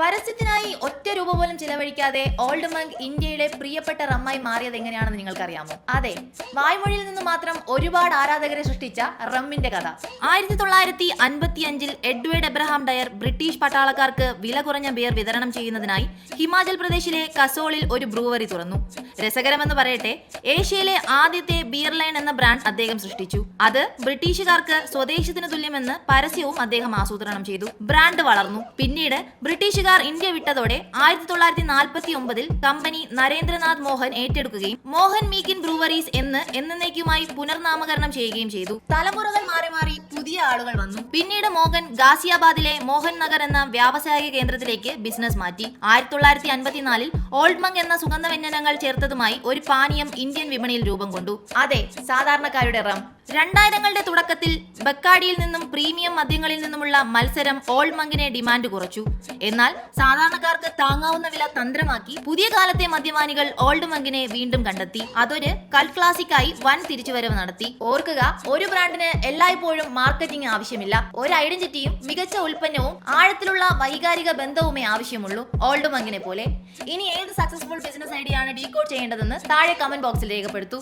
പരസ്യത്തിനായി ഒറ്റ രൂപ പോലും ചിലവഴിക്കാതെ ഓൾഡ് മങ്ക് ഇന്ത്യയുടെ പ്രിയപ്പെട്ട റമ്മായി മാറിയത് എങ്ങനെയാണെന്ന് നിങ്ങൾക്കറിയാമോ? അതെ വായ്മൊഴിയിൽ നിന്ന് മാത്രം ഒരുപാട് ആരാധകരെ സൃഷ്ടിച്ച റമ്മിന്റെ കഥ. ആയിരത്തി തൊള്ളായിരത്തി അൻപത്തി അഞ്ചിൽ എഡ്വേർഡ് എബ്രഹാം ഡയർ ബ്രിട്ടീഷ് പട്ടാളക്കാർക്ക് വില കുറഞ്ഞ ബിയർ വിതരണം ചെയ്യുന്നതിനായി ഹിമാചൽ പ്രദേശിലെ കസോളിൽ ഒരു ബ്രൂവറി തുറന്നു. രസകരമെന്ന് പറയട്ടെ ഏഷ്യയിലെ ആദ്യത്തെ ബിയർ ലൈൻ എന്ന ബ്രാൻഡ് അദ്ദേഹം സൃഷ്ടിച്ചു. അത് ബ്രിട്ടീഷുകാർക്ക് സ്വദേശത്തിന് തുല്യമെന്ന് പരസ്യവും അദ്ദേഹം ആസൂത്രണം ചെയ്തു. ബ്രാൻഡ് വളർന്നു. പിന്നീട് ബ്രിട്ടീഷുകാർ ഇന്ത്യ വിട്ടതോടെ ആയിരത്തി തൊള്ളായിരത്തി നാൽപ്പത്തി ഒമ്പതിൽ കമ്പനി നരേന്ദ്രനാഥ് മോഹൻ ഏറ്റെടുക്കുകയും മോഹൻ മീക്കിൻ ബ്രൂവറീസ് എന്ന് എന്നേക്കുമായി പുനർനാമകരണം ചെയ്യുകയും ചെയ്തു. തലമുറകൾ മാറി മാറി പുതിയ ആളുകൾ വന്നു. പിന്നീട് മോഹൻ ഗാസിയാബാദിലെ മോഹൻ നഗർ എന്ന വ്യാവസായിക കേന്ദ്രത്തിലേക്ക് ബിസിനസ് മാറ്റി. ആയിരത്തി തൊള്ളായിരത്തി അൻപത്തിനാലിൽ ഓൾഡ് മങ് എന്ന സുഗന്ധവ്യഞ്ജനങ്ങൾ ചേർത്തതുമായി ഒരു പാനീയം ഇന്ത്യൻ വിപണിയിൽ രൂപം കൊണ്ടു. അതെ സാധാരണക്കാരുടെ റം. രണ്ടായിരങ്ങളുടെ തുടക്കത്തിൽ ബക്കാഡിയിൽ നിന്നും പ്രീമിയം മദ്യങ്ങളിൽ നിന്നുമുള്ള മത്സരം ഓൾഡ് മങ്കിനെ ഡിമാൻഡ് കുറച്ചു. എന്നാൽ സാധാരണക്കാർക്ക് താങ്ങാവുന്ന വില തന്ത്രമാക്കി പുതിയ കാലത്തെ മദ്യപാനികൾ ഓൾഡ് മങ്കിനെ വീണ്ടും കണ്ടെത്തി. അതൊരു കൽ ക്ലാസിക്കായി വൻ തിരിച്ചുവരവ് നടത്തി. ഓർക്കുക ഒരു ബ്രാൻഡിന് എല്ലായ്പ്പോഴും മാർക്കറ്റിംഗ് ആവശ്യമില്ല. ഒരു ഐഡന്റിറ്റിയും മികച്ച ഉൽപ്പന്നവും ആഴത്തിലുള്ള വൈകാരിക ബന്ധവുമേ ആവശ്യമുള്ളൂ ഓൾഡ് മങ്കിനെ പോലെ. ഇനി ഏത് സക്സസ്ഫുൾ ബിസിനസ് ഐഡിയ ആണ് ഡീകോഡ് ചെയ്യേണ്ടതെന്ന് താഴെ കമന്റ് ബോക്സിൽ രേഖപ്പെടുത്തൂ.